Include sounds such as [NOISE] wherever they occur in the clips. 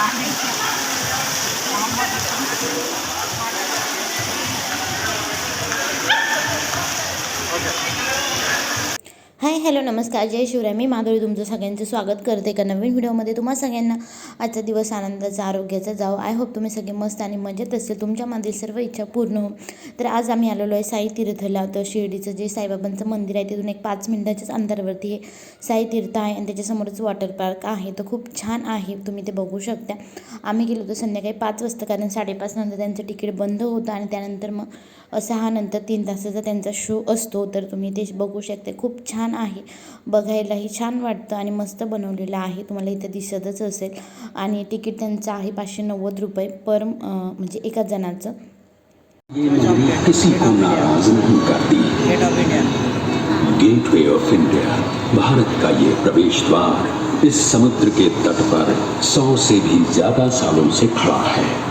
Thank you. Hello नमस्कार. जय शिवराय. मी माधुरी तुमचं सगळ्यांचं स्वागत करते एका नवीन व्हिडिओमध्ये. तुम्हा सगळ्यांना आजचा दिवस आनंदाचा आरोग्याचा जावं. आय होप तुम्ही सगळे मस्त आणि मजेत असेल. तुमच्यामधील सर्व इच्छा पूर्ण हो तर आज आम्ही आलेलो आहे साई तीर्थला. तर शिर्डीचं जे साईबाबांचं मंदिर आहे तिथून एक पाच मिनिटाच्याच अंतरावरती हे साई तीर्थ आहे आणि त्याच्यासमोरच वॉटर पार्क आहे. तर खूप छान आहे. तुम्ही ते बघू शकता. आम्ही गेलो होतो संध्याकाळी पाच वाजता कारण साडेपाच नंतर त्यांचं तिकीट बंद होतं आणि त्यानंतर मग सहा नंतर तीन तासाचा त्यांचा शो असतो तर तुम्ही ते बघू शकता. खूप छान आहे. बघायलाही छान वाटतं आणि मस्त बनवलेलं आहे. तुम्हाला इथं दिसतच असेल. आणि तिकीट त्यांचं आहे पाचशे नव्वद रुपये पर म्हणजे एका जणाचं. Gate of India gateway of India Bharat का ये प्रवेश द्वार इस समुद्र के तट पर सौ से भी ज्यादा सालों से खड़ा है।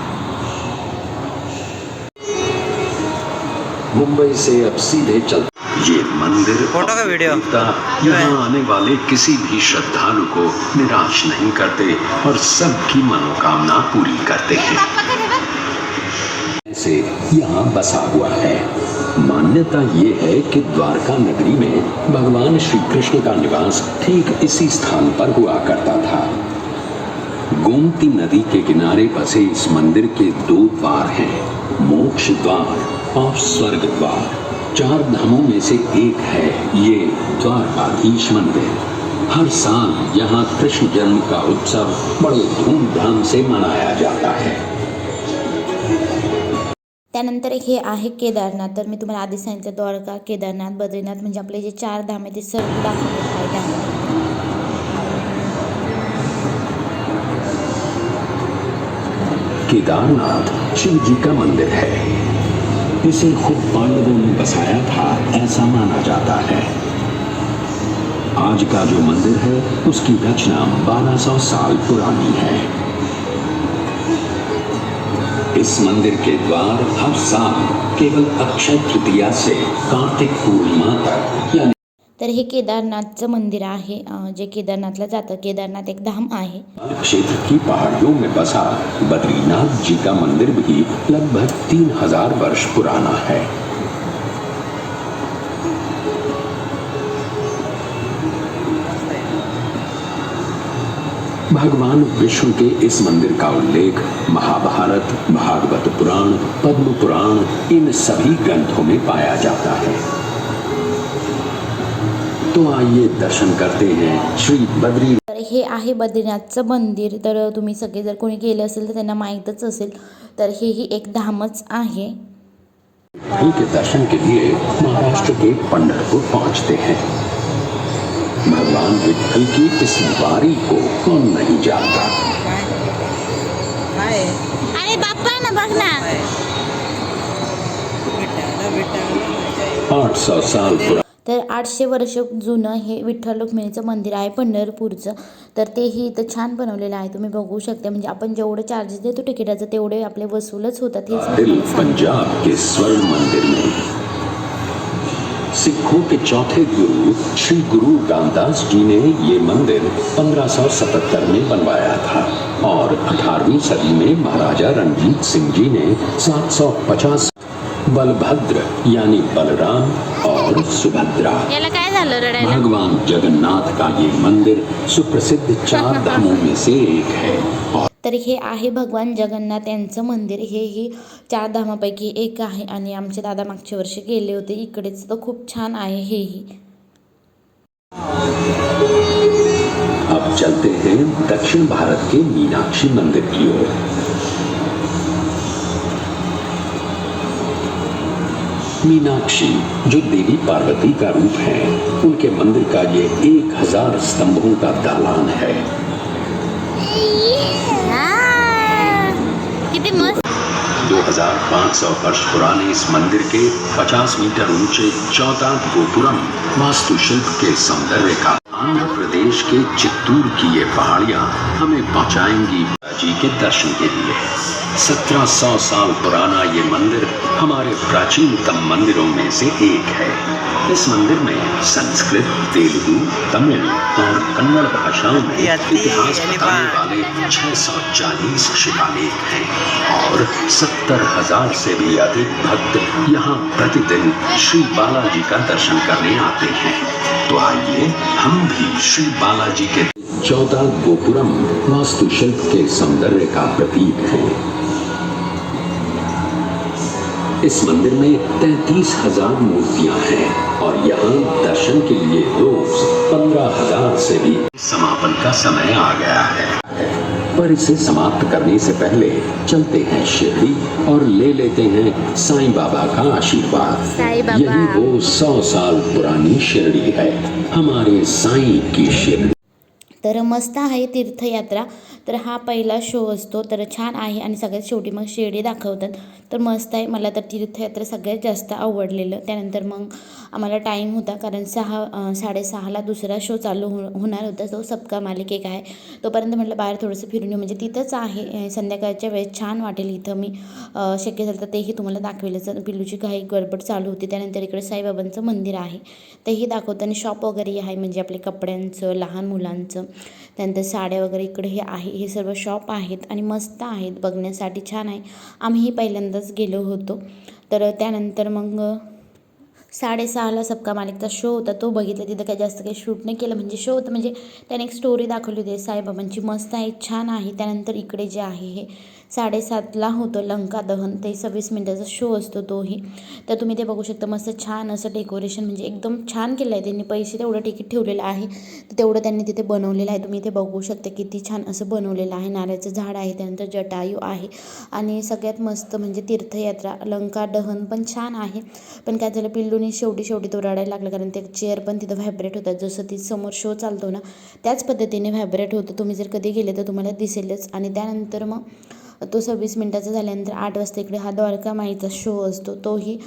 मुंबई से अब सीधे चल ये मंदिर फ़ोटो का वीडियो? यहाँ आने वाले किसी भी श्रद्धालु को निराश नहीं करते और सबकी मनोकामना पूरी करते हैं। से यहाँ बसा हुआ है। मान्यता ये है कि द्वारका नगरी में भगवान श्री कृष्ण का निवास ठीक इसी स्थान पर हुआ करता था। गोमती नदी के किनारे बसे इस मंदिर के दो द्वार हैं। मोक्ष द्वार और स्वर्ग द्वार। चार धामों में से एक है ये द्वारकाधीश मंदिर। हर साल यहाँ कृष्ण जन्म का उत्सव बड़े धूमधाम से मनाया जाता है। त्यानंतर हे आहे केदारनाथ, तर मी तुम्हाला आधी सांगितलं, द्वारका केदारनाथ, बद्रीनाथ, म्हणजे आपले जे चार धाम आहे ते सर्व दाखवले केदारनाथ शिव जी का मंदिर है। इसे खुद पांडवों ने बसाया था, ऐसा माना जाता है। आज का जो मंदिर है, उसकी रचना 1200 साल पुरानी है। इस मंदिर के द्वार हर साल केवल अक्षय तृतीया से कार्तिक पूर्णिमा तक, यानी तर हे केदारनाथचं मंदिर आहे जे केदारनाथला जातं. केदारनाथ एक धाम आहे. क्षेत्र की पहाड़ियों में बसा बद्रीनाथ जी का मंदिर भी लगभग तीन हज़ार वर्ष पुराना है। भगवान विष्णु के इस मंदिर का उल्लेख महाभारत, भागवत पुराण, पद्म पुराण, इन सभी ग्रंथों में पाया जाता है। तो आइए दर्शन करते हैं श्री बद्री तर हे आहे बद्रीनाथचं मंदिर. तर तुम्ही सगळे जर कोणी गेले असेल तर त्यांना माहीतच असेल. तर हेही एक धामच आहे. के दर्शन के लिए महाराष्ट्र के पंढरपुर पहुँचते हैं. भगवान विठल की इस बारी को कौन नहीं जानता? अरे बाप्पा ना बघ ना. विठ्ठल विठ्ठल आठ सौ साल पुराना आठशे वर्ष जुनं हे विठ्ठल रुक्मिणीचं मंदिर आहे पंढरपूरचं. तर तेही इथं छान बनवलेलं आहे. तुम्ही बघू शकता. म्हणजे आपण जेवढं चार्जेस देतो तिकिटाचं तेवढे आपले वसूलच होतात. हेच सांगते. पंजाब के स्वर्ण मंदिर में। सिखों के चौथे गुरु श्री गुरु रामदास जी ने ये मंदिर 1577 में बनवाया था और 18वीं सदी में महाराजा रणजीत सिंह जी ने 750 बलभद्र यानी बलराम और सुभद्रा। याला काय झालं रडायला? भगवान जगन्नाथ का ये मंदिर? सुप्रसिद्ध चार [LAUGHS] धामों में से एक है। और तर हे आहे भगवान जगन्नाथ यांचं मंदिर. हेही चार धामापैकी एक आहे आणि आमचे दादा मागच्या वर्षी गेले होते. इकडेच तर खूप छान आहे हेही. अब चलते हैं दक्षिण भारत के मीनाक्षी मंदिर की ओर। मीनाक्षी जो देवी पार्वती का रूप है उनके मंदिर का ये एक हज़ार स्तंभों का दालान है। दो हज़ार पाँच सौ वर्ष पुराने इस मंदिर के 50 मीटर ऊँचे चौथा गोपुरम वास्तुशिल्प के सौंदर्य का आंध्र प्रदेश के चित्तूर की ये पहाड़ियाँ हमें पहुंचाएँगी जी के दर्शन के लिए। सत्रह सौ साल पुराना ये मंदिर हमारे प्राचीनतम मंदिरों में से एक है। इस मंदिर में संस्कृत तेलुगु तमिल और कन्नड़ भाषाओं में इतिहास बताने। वाले 640 शिलालेख हैं और सत्तर हज़ार से भी अधिक भक्त यहाँ प्रतिदिन श्री बालाजी का दर्शन करने आते हैं। तो आइए हम भी श्री बालाजी के चौदह गोपुरम वास्तुशिल्प के सौंदर्य का प्रतीक है। इस मंदिर में तैतीस हज़ार मूर्तियाँ हैं और यहाँ दर्शन के लिए रोज पंद्रह हज़ार से भी समापन का समय आ गया है। पर इसे समाप्त करने से पहले चलते हैं शिरडी और ले लेते हैं साईं बाबा का आशीर्वाद। यही वो सौ साल पुरानी शिरडी है हमारे साईं की शिरडी। तर मस्त आहे तीर्थयात्रा तर हा पहिला शो असतो तर छान आहे आणि सगळ्यात शेवटी मग शिर्डी दाखवतात. तर मस्त आहे. मला तर तीर्थयात्रा सगळ्यात जास्त आवडलेलं. त्यानंतर मग आम्हाला टाईम होता कारण सहा साडेसहाला दुसरा शो चालू हो होणार होता. तो सबका मालिक एक आहे. तोपर्यंत म्हटलं बाहेर थोडंसं फिरून येऊ. म्हणजे तिथंच आहे. संध्याकाळच्या वेळेस छान वाटेल इथं मी. शक्य झालं तर तेही तुम्हाला दाखवेलच. पिल्लूची काही गडबड चालू होती. त्यानंतर इकडे साईबाबांचं मंदिर आहे. तेही दाखवतं आणि शॉप वगैरे आहे. म्हणजे आपले कपड्यांचं लहान मुलांचं. त्यानंतर साड्या वगैरे इकडे हे आहे. हे सर्व शॉप आहेत आणि मस्त आहेत. बघण्यासाठी छान आहे. आम्हीही पहिल्यांदा पहिल्यांदाच गेलो होतो. तर त्यानंतर मग साडेसहाला सबका मालिकचा शो होता. तो बघितला. तिथं काही जास्त काही शूट नाही केलं. म्हणजे शो होतं. म्हणजे त्याने एक स्टोरी दाखवली होती. साईबाबांची मस्त आहे. छान आहे. त्यानंतर इकडे जे आहे हे साडेसातला होतं लंका दहन. ते सव्वीस मिनटाचा शो असतो तोही. तर तुम्ही ते बघू शकता. मस्त छान असं डेकोरेशन म्हणजे एकदम छान केलं आहे त्यांनी. पैसे तेवढं तिकीट ठेवलेलं आहे. तर तेवढं त्यांनी तिथे बनवलेलं आहे. तुम्ही इथे बघू शकता किती छान असं बनवलेलं आहे. नारळाचं झाड आहे. त्यानंतर जटायू आहे. आणि सगळ्यात मस्त म्हणजे तीर्थयात्रा. लंका दहन पण छान आहे. पण काय झालं पिल्लूनी शेवटी शेवटी तो रडायला लागला. कारण ते चेअर पण तिथं व्हायब्रेट होतात. जसं ती समोर शो चालतो ना त्याच पद्धतीने व्हायब्रेट होतं. तुम्ही जर कधी गेले तर तुम्हाला दिसेलच. आणि त्यानंतर मग तो सव्वीस मिनटाचा झाल्यानंतर आठ वाजता इकडे हा द्वारका माईचा शो असतो. तोही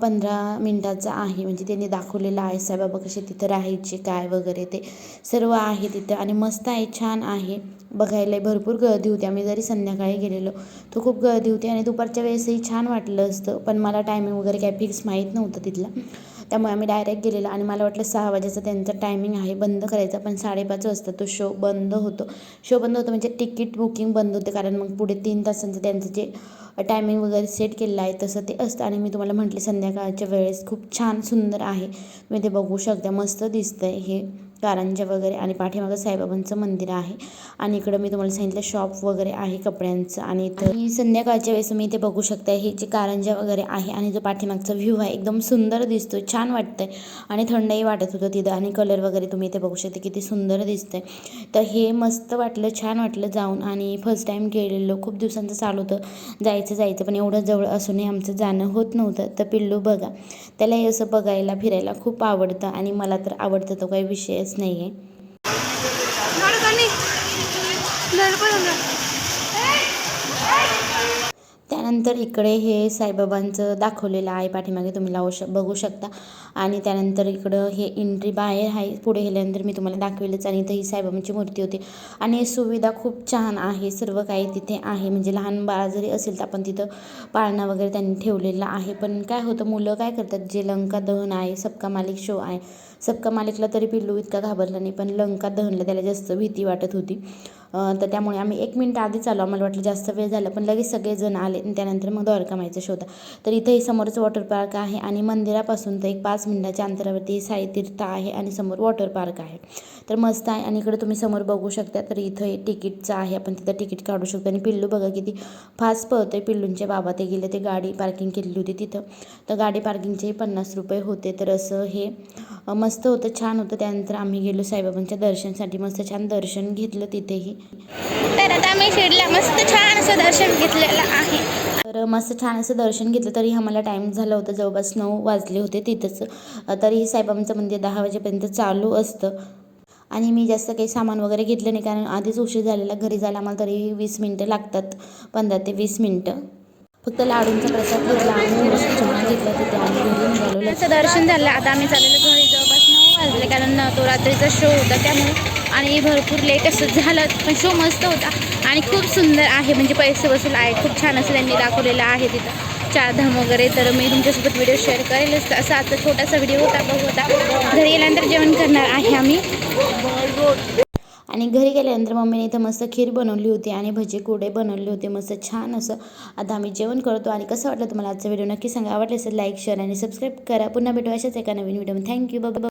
पंधरा मिनटाचा आहे. म्हणजे त्यांनी दाखवलेला आहे साईबाबा कसे तिथं राहायचे काय वगैरे ते सर्व आहे तिथं आणि मस्त आहे छान आहे. बघायला भरपूर गर्दी होती. आम्ही जरी संध्याकाळी गेलेलो तो खूप गर्दी होती आणि दुपारच्या वेळेसही छान वाटलं असतं. पण मला टायमिंग वगैरे काय फिक्स माहीत नव्हतं तिथला. त्यामुळे आम्ही डायरेक्ट गेलेलो आणि मला वाटलं सहा वाजेचा त्यांचा टायमिंग आहे बंद करायचा. पण साडेपाच वाजता तो शो बंद होतो. शो बंद होतो म्हणजे तिकीट बुकिंग बंद होते कारण मग पुढे तीन तासांचं त्यांचं जे टायमिंग वगैरे सेट केलेलं आहे तसं ते असतं. आणि मी तुम्हाला म्हटले संध्याकाळच्या वेळेस खूप छान सुंदर आहे. तुम्ही ते बघू शकता मस्त दिसतं आहे हे. कारंजा वगैरे आणि पाठीमागं साईबाबांचं मंदिर आहे. आणि इकडं मी तुम्हाला सांगितलं शॉप वगैरे आहे कपड्यांचं. आणि इथं संध्याकाळच्या वेळेस मी इथे बघू शकता हे जे कारंजा वगैरे आहे आणि जो पाठीमागचा व्ह्यू आहे एकदम सुंदर दिसतो छान वाटतंय. आणि थंडही वाटत होतं तिथं आणि कलर वगैरे तुम्ही इथे बघू शकता किती सुंदर दिसतंय. तर हे मस्त वाटलं छान वाटलं जाऊन. आणि फर्स्ट टाईम गेलेलो खूप दिवसांचं चालू होतं जायचं जायचं पण एवढं जवळ असूनही आमचं जाणं होत नव्हतं. तर पिल्लू बघा त्यालाही असं बघायला फिरायला खूप आवडतं. आणि मला तर आवडतं तो काही विषयच नाही आहे. त्यानंतर इकडे हे साईबाबांचं दाखवलेलं आहे पाठीमागे तुम्ही लावू शक बघू शकता. आणि त्यानंतर इकडं हे एंट्री बाहेर आहे पुढे गेल्यानंतर मी तुम्हाला दाखवेलच. आणि इथं ही साईबाबांची मूर्ती होती. आणि सुविधा खूप छान आहे सर्व काही तिथे आहे. म्हणजे लहान बाळ जरी असेल तर आपण तिथं पाळणा वगैरे त्यांनी ठेवलेला आहे. पण काय होतं मुलं काय करतात जे लंका दहन आहे सबका मालिक शो आहे. सबका मालिकला तरी पिल्लू इतका घाबरला नाही पण लंका दहनला त्याला जास्त भीती वाटत होती. तर त्यामुळे आम्ही एक मिनटं आधीच आलो आम्हाला वाटलं जास्त वेळ झाला पण लगेच सगळेजण आले आणि त्यानंतर मग द्वारका माईचा शोधा. तर इथेही समोरच वॉटर पार्क आहे आणि मंदिरापासून तर एक पाच मिनटाच्या अंतरावरती साई तीर्थ आहे आणि समोर वॉटर पार्क आहे. तर मस्त आहे आणि इकडे तुम्ही समोर बघू शकता तर इथं हे तिकीटचं आहे. आपण तिथं तिकीट काढू शकतो. आणि पिल्लू बघा किती फास्ट पळतोय पिल्लूंचे. बाबा ते गेले ते गाडी पार्किंग केलेली होती तिथं. तर गाडी पार्किंगचेही पन्नास रुपये होते. तर असं हे मस्त होतं छान होतं. त्यानंतर आम्ही गेलो साईबाबांच्या दर्शनासाठी. मस्त छान दर्शन घेतलं तिथेही. तर आता आम्ही शिर्डीला मस्त छान असं दर्शन घेतलेलं आहे. तर मस्त छान असं दर्शन घेतलं तरी आम्हाला टाईम झाला होता जवळपास नऊ वाजले होते तिथंच. तरीही साईबाबांचं मंदिर दहा वाजेपर्यंत चालू असतं. आणि मी जास्त काही सामान वगैरे घेतलं नाही कारण आधीच उशीर झालेला घरी जायला आम्हाला तरी वीस मिनटं लागतात पंधरा ते वीस मिनटं. फक्त लाडूंचा प्रसाद घेतला आणि चहा घेतला तिथे आणि घरी निघालो दर्शन झालं आता आम्ही चाललेलो घरी जवळपास नऊ वाजले कारण तो रात्रीचा शो होता त्यामुळे आणि भरपूर लेट असं झालं पण शो मस्त होता. आणि खूप सुंदर आहे. म्हणजे पैसे वसूल आहे. खूप छान असं त्यांनी दाखवलेलं आहे तिथं. चारधाम वगैरे. तर मी तुमच्यासोबत व्हिडिओ शेअर करेलच. असा आता छोटासा व्हिडिओ होता. बघ होता घरी गेल्यानंतर जेवण करणार आहे आम्ही. आणि घरी गेल्यानंतर मम्मीने इथं मस्त खीर बनवली होती आणि भजी कोडे बनवले होते. मस्त छान असं आता आम्ही जेवण करतो. आणि कसं वाटलं तुम्हाला आजचा व्हिडिओ नक्की सांगा. आवडले असेल लाईक शेअर आणि सबस्क्राईब करा. पुन्हा भेटू अशाच एका नवीन व्हिडिओ थँक्यू बाबा